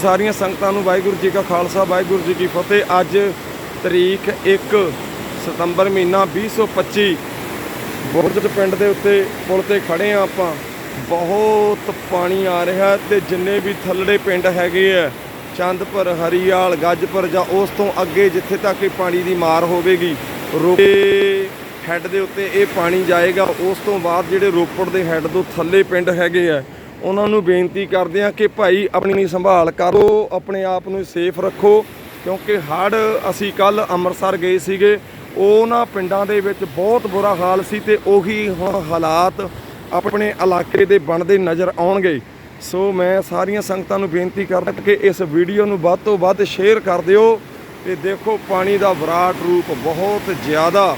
ਸਾਰੀਆਂ ਸੰਗਤਾਂ ਨੂੰ ਵਾਹਿਗੁਰੂ ਜੀ ਕਾ ਖਾਲਸਾ, ਵਾਹਿਗੁਰੂ ਜੀ ਕੀ ਫਤਿਹ। ਅੱਜ ਤਰੀਕ 1 ਸਤੰਬਰ ਮਹੀਨਾ 2025 ਬੁਰਜ ਪਿੰਡ ਦੇ ਉੱਤੇ ਪੁਲ ਤੇ ਖੜੇ ਆ ਆਪਾਂ। ਬਹੁਤ ਪਾਣੀ ਆ ਰਿਹਾ ਹੈ ਤੇ ਜਿੰਨੇ ਵੀ ਥੱਲੜੇ ਪਿੰਡ ਹੈਗੇ ਆ, ਚੰਦਪੁਰ, ਹਰੀਆਲ, ਗੱਜਪੁਰ ਜਾਂ ਉਸ ਤੋਂ ਅੱਗੇ ਜਿੱਥੇ ਤੱਕ ਇਹ ਪਾਣੀ ਦੀ ਮਾਰ ਹੋਵੇਗੀ ਰੋਪੇ ਹੈੱਡ ਦੇ ਉੱਤੇ ਇਹ ਪਾਣੀ ਜਾਏਗਾ। ਉਸ ਤੋਂ ਬਾਅਦ ਜਿਹੜੇ ਰੋਪੜ ਦੇ ਹੈੱਡ ਤੋਂ ਥੱਲੇ ਪਿੰਡ ਹੈਗੇ ਆ ਉਹਨਾਂ ਨੂੰ ਬੇਨਤੀ ਕਰਦੇ ਆ ਕਿ ਭਾਈ ਆਪਣੀ ਸੰਭਾਲ ਕਰੋ, ਆਪਣੇ ਆਪ ਨੂੰ ਸੇਫ ਰੱਖੋ, ਕਿਉਂਕਿ ਹੜ੍ਹ ਅਸੀਂ ਕੱਲ ਅੰਮ੍ਰਿਤਸਰ ਗਏ ਸੀਗੇ, ਉਹਨਾਂ ਪਿੰਡਾਂ ਦੇ ਵਿੱਚ ਬਹੁਤ ਬੁਰਾ ਹਾਲ ਸੀ ਤੇ ਉਹੀ ਹੁਣ ਹਾਲਾਤ ਆਪਣੇ ਇਲਾਕੇ ਦੇ ਬਣਦੇ ਨਜ਼ਰ ਆਉਣਗੇ। ਸੋ ਮੈਂ ਸਾਰੀਆਂ ਸੰਗਤਾਂ ਨੂੰ ਬੇਨਤੀ ਕਰਦਾ ਕਿ ਇਸ ਵੀਡੀਓ ਨੂੰ ਵੱਧ ਤੋਂ ਵੱਧ ਸ਼ੇਅਰ ਕਰ ਦਿਓ ਤੇ ਦੇਖੋ ਪਾਣੀ ਦਾ ਵਿਰਾਟ ਰੂਪ ਬਹੁਤ ਜ਼ਿਆਦਾ